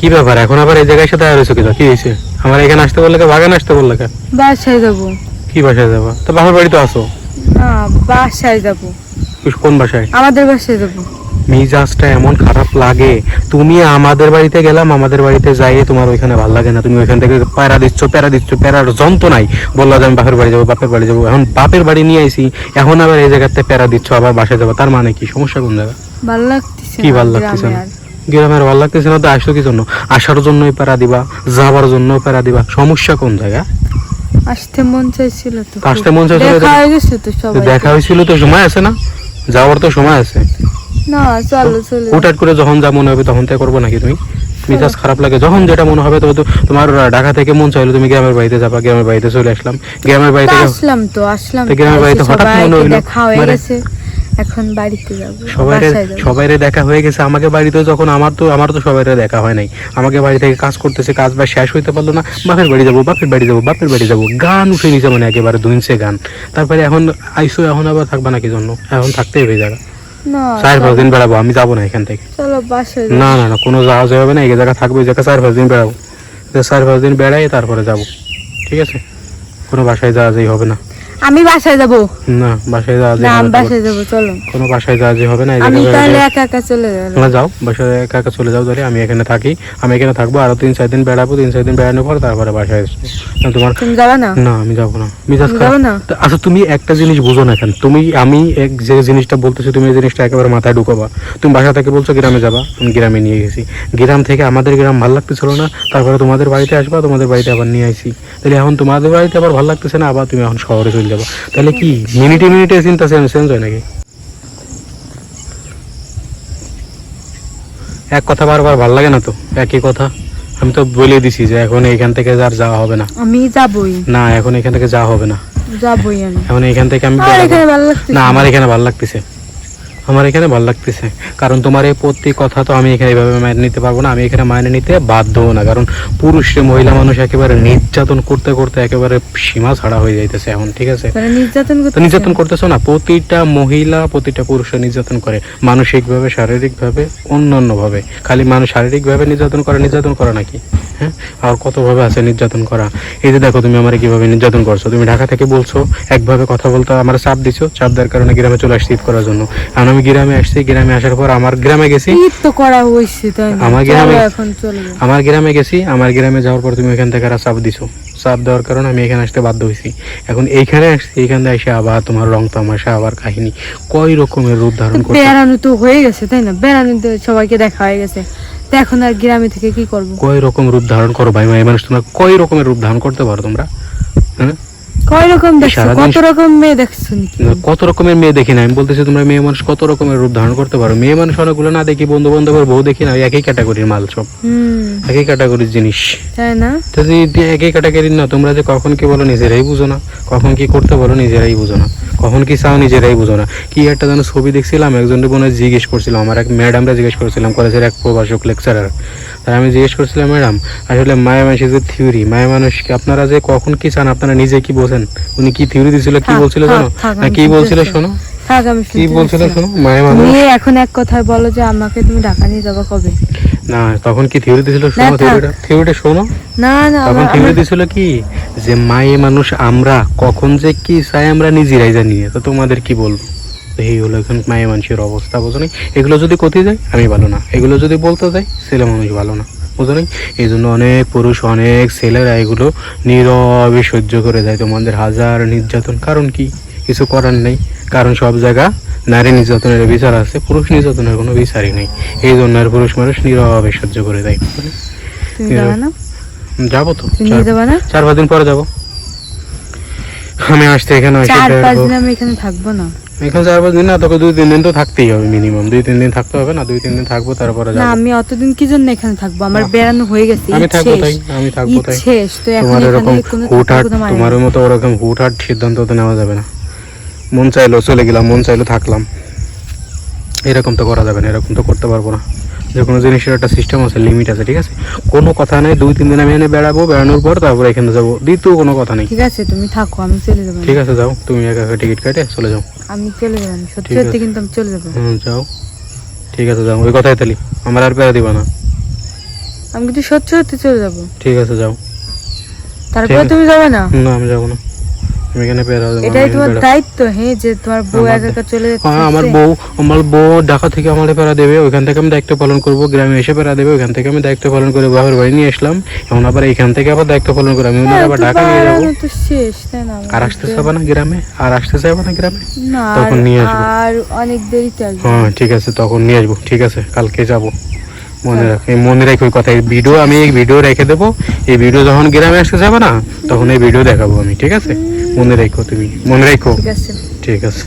কি ব্যাপার? এখন আবার এই জায়গায় সাথে রয়েছে কি কি হয়েছে? আমার এখানে আসতে বললে বাগান আসতে বললে বাসায় যাব। কি বাসায় যাবা? তো বাপের বাড়ি তো আসো। না বাসায় যাব। কোন বাসায়? আমাদের বাসায় যাব। মিজাজটা এমন খারাপ লাগে। তুমি আমাদের বাড়িতে গেলাম আমাদের বাড়িতে যাই তোমার ওইখানে ভালো লাগে না। তুমি ওইখান থেকে প্যারা দিচ্ছ প্যারা দিচ্ছ প্যারার যন্ত্র নাই। বলল যে আমি বাপের বাড়ি যাব বাপের বাড়ি যাব। এখন বাপের বাড়ি নিয়ে আইছি এখন আবার এই জায়গাতে প্যারা দিচ্ছ আবার বাসায় যাব। তার মানে কি? সমস্যা কোন জায়গা? ভালো লাগতেছে কি ভালো লাগতেছে। গ্রামের ভালো লাগতেছে না তো আসছো কি জন্য? আসার জন্যই প্যারা দিবা যাবার জন্য প্যারা দিবা। সমস্যা কোন জায়গা আসতে মন চাইছিল তো। আসতে মন চাইছিল দেখা তো- হয়ে গেছে তো তো সবাই দেখা হয়েছিল তো সময় আছে না? যাওয়ার তো সময় আছে। না চলো চলো হুটহাট করে যখন যা মনে হবে তখন তাই করব নাকি তুমি? মিজাজ খারাপ লাগে যখন যেটা মনে হবে তো তোমার ঢাকা থেকে মন চাইলো তুমি গ্রামের বাড়িতে যাবা গ্রামের বাড়িতে চলে আসলাম। গ্রামের বাড়ি তা আসলাম তো আসলাম। গ্রামের বাড়িতে হঠাৎ মনে হয়ে এখন বাড়িতে যাব সবাই বাসায় যাব। সবাই দেখা হয়ে গেছে। আমাকে বাড়িতে যখন আমার তো আমার তো সবাই দেখা হয় নাই। আমাকে বাড়ি থেকে কাজ করতেছে কাজ বা শেষ হইতে পারল না। বাপের বাড়ি যাব বাপের বাড়ি যাব বাপের বাড়ি যাব। গান উঠে নিছে মানে একেবারে দুইনছে গান। তারপরে এখন আইসো এখন আবার থাকবা নাকি জন্য? এখন থাকতে হবে এই জায়গা না চার পাঁচ দিন বেড়াবো আমি যাব না এখান থেকে। যাব। না না না কোনো যাওয়া যাবে না এই জায়গা থাকব এই জায়গা চার পাঁচ দিন বেড়াবো। চার পাঁচ দিন বেড়াই তারপরে যাব। ঠিক আছে? কোনো বাসায় যাওয়া যাই হবে না। আমি বাসায় যাব। না বাসায় যাওয়া না আমি হবে না। বাসায় যাব চলো। কোনো বাসায় যাওয়া যাই হবে না আমি তাহলে একা একা চলে যাব। তোমরা যাও বাসায় একা একা চলে যাও তাহলে আমি এখানে থাকি। আমি এখানে থাকব আরও তিন চার দিন বেড়াবো তিন চার দিন বেড়ানোর পর তারপরে বাসায় আসব। না, তোমার তুমি যাবে না? না আমি যাব না। মিজাজ তুমি খারাপ না? আচ্ছা তুমি একটা জিনিস বুঝো না কেন? তুমি আমি এক যে জিনিসটা বলতেছি তুমি এই জিনিসটা একেবারে মাথায় ঢুকাবা। তুমি বাসা থেকে বলছো গ্রামে যাবা আমি গ্রামে নিয়ে গেছি। গ্রাম থেকে আমাদের গ্রাম ভালো লাগতেছিল না তারপরে তোমাদের বাড়িতে আসবা তোমাদের বাড়িতে আবার নিয়ে আসি তাহলে এখন তোমাদের বাড়িতে আবার ভালো লাগতেছে না আবার তুমি এখন শহরে চলে যাব। তাহলে কি মিনিটে মিনিটে চিন্তা চেঞ্জ হয় নাকি? এক কথা বারবার ভালো লাগে না তো? একই কথা। আমি তো বলে দিছি যে এখন এখান থেকে আর যাওয়া হবে না। আমি যাবই। না এখন এখান থেকে যাওয়া হবে না। যাবই আমি। এখন এখান থেকে আমি না। আমার এখানে ভালো লাগতেছে। আমার এখানে ভালো লাগতেছে। কারণ তোমার এই প্রত্যেক কথা তো আমি এখানে এইভাবে মেনে নিতে পারব না আমি এখানে মাইনে নিতে বাধ্য হব না। কারণ পুরুষে মহিলা মানুষ একেবারে নির্যাতন করতে করতে একেবারে সীমা ছাড়া হয়ে যাইতেছে এখন ঠিক আছে? নির্যাতন করতেছো। না? প্রতিটা মহিলা প্রতিটা পুরুষের নির্যাতন করে। মানসিকভাবে শারীরিকভাবে অন্যান্য ভাবে খালি মানুষ শারীরিকভাবে নির্যাতন করে নির্যাতন করা নাকি? হ্যাঁ? আর কত ভাবে আছে নির্যাতন করা? এই যে দেখো তুমি আমার কীভাবে নির্যাতন করছ? তুমি ঢাকা থেকে বলছো একভাবে কথা বলতে আমার চাপ দিছো চাপ দেওয়ার কারণে গ্রামে চলে আসছি ঈদ করার জন্য। আর আমি গ্রামে আসছি গ্রামে আসার পর আমার গ্রামে গেছি। ঈদ তো করা হয়েছে আমার গ্রামে- এখন চলে আমার গ্রামে গেছি আমার গ্রামে যাওয়ার পর তুমি এখান থেকে আর চাপ দিছো। চাপ দেওয়ার কারণে আমি এখানে আসতে বাধ্য হয়েছি। এখন এইখানে আসছি এইখানে এসে আবার তোমার রং তামাশা আবার কাহিনী। কয় রকমের রূপ ধারণ করে বেড়ানো তো হয়ে গেছে তাই না? বেড়ানো সবাইকে দেখা হয়ে গেছে। তো এখন আর গ্রামে থেকে কি করব কয় রকম রূপ ধারণ করো ভাই ভাই মানুষ তোমরা কয় রকমের রূপ ধারণ করতে পারো তোমরা হ্যাঁ? কয় রকম দেখছ? কত রকম মেয়ে দেখছ কত রকমের মেয়ে দেখি না। আমি বলতেছি তোমরা মেয়ে মানুষ কত রকমের রূপ ধারণ করতে পারো? মেয়ে মানুষ অনেকগুলো না দেখি বন্ধু বান্ধবের বউ দেখি না একই ক্যাটাগরির মাল সব। একই ক্যাটাগরির জিনিস। তাই না? তো যদি একই ক্যাটাগরির না তোমরা যে কখন কি বলো নিজেরাই বুঝো না। কখন কি করতে বলো নিজেরাই বুঝো না। কখন কি চাও নিজেরাই বুঝো না। কি একটা যেন ছবি দেখছিলাম একজনের বোনে জিজ্ঞেস করছিলাম আমার এক ম্যাডামরা জিজ্ঞেস করছিলাম কলেজের এক প্রভাষক লেকচারার তাই আমি জিজ্ঞেস করছিলাম ম্যাডাম আসলে মায়া মানুষের যে থিওরি মায়া মানুষকে আপনারা যে কখন কি চান আপনারা নিজে কি বোঝেন? উনি কি থিওরি দিছিল কি বলছিল জানো? না কি বলছিল শোনো? কি বলছিল শোনো? মায়া মানুষ। এখন এক কথায় বলো যে আমাকে তুমি ঢাকা নিয়ে যাব কবে? না তখন কি থিওরি দিছিল শোনো থিওরিটা থিওরিটা শোনো। না না তখন থিওরি দিছিল কি? যে মায়ে মানুষ আমরা কখন যে কি চাই আমরা নিজেরাই জানি। তো তোমাদের কি বলব? এই হলো এখন মায়ে মানুষের অবস্থা বোঝো? এগুলো যদি করতে যায় আমি ভালো না। এগুলো যদি বলতে যায় ছেলে মানুষ ভালো না। বুঝো নি? এই জন্য অনেক পুরুষ অনেক ছেলেরা এগুলো নীরবে সহ্য করে যায় তোমাদের হাজার নির্যাতন কারণ কি? কিছু করার নেই। কারণ সব জায়গা নারী নির্যাতনের বিচার আছে পুরুষ নির্যাতনের কোনো বিচারই নেই। এই জন্য আর পুরুষ মানুষ নীরবে সহ্য করে দেয়। যাব তো। চার- পাঁচ দিন পরে যাব। আমি আসতে এখানে চার পাঁচ দিন আমি এখানে থাকব না। এখানে যাওয়ার দিন না তোকে দুই তিন দিন তো থাকতেই হবে মিনিমাম দুই তিন দিন থাকতে হবে না দুই তিন দিন থাকব তারপরে না আমি অতদিন কি জন্য এখানে থাকব? আমার। বেড়ানো হয়ে গেছে আমি থাকব তাই আমি থাকব তাই। শেষ তো এখন তোমার এরকম হুটহাট তোমার মতো ওরকম হুটহাট সিদ্ধান্ত তো নেওয়া যাবে না। মন চাইলো চলে গেলাম মন চাইলো থাকলাম। এরকম তো করা যাবে না এরকম তো করতে পারব না। যে কোনো জিনিসের একটা সিস্টেম আছে লিমিট আছে ঠিক আছে? কোনো কথা নেই দুই তিন দিন আমি এনে বেড়াবো বেড়ানোর পর তারপরে এখানে যাব। দ্বিতীয় কোনো কথা নেই। ঠিক আছে তুমি থাকো আমি চলে যাব। ঠিক আছে যাও। তুমি একা একা টিকিট কাটে চলে যাও। আমি চলে যাব সত্যি সত্যি কিন্তু আমি চলে যাব। হুম যাও। ঠিক আছে যাও। ওই কথাই তালি। আমার আর পেরা দিবা না। আমি কিন্তু সত্যি সত্যি চলে যাব। ঠিক আছে যাও। তারপরে তুমি যাবে না? না আমি যাব না। আমি এখানে পেরা এটাই তোমার দায়িত্ব হ্যাঁ যে তোমার বউ একা একা চলে যাচ্ছে হ্যাঁ আমার বউ আমার বউ ঢাকা থেকে আমার পেরা দেবে ওইখান থেকে আমি দায়িত্ব পালন করব গ্রামে এসে পেরা দেবে ওইখান থেকে আমি দায়িত্ব পালন করে বাবার বাড়ি নিয়ে আসলাম এখন আবার এখান থেকে আবার দায়িত্ব পালন করে আমি আবার ঢাকা নিয়ে যাব। তো শেষ তাই না আর আসতে চাবো না গ্রামে? আর আসতে না গ্রামে? না তখন নিয়ে আসব। আর অনেক দেরিতে আসবে হ্যাঁ ঠিক আছে তখন নিয়ে আসব ঠিক আছে কালকে যাব। মনে রাখ এই মনে রাখো ওই কথা ভিডিও আমি এই ভিডিও রেখে দেবো এই ভিডিও যখন গ্রামে আসতে যাবে না তখন এই ভিডিও দেখাবো আমি ঠিক আছে? মনে রেখো তুমি। মনে রেখো? ঠিক আছে। ঠিক আছে।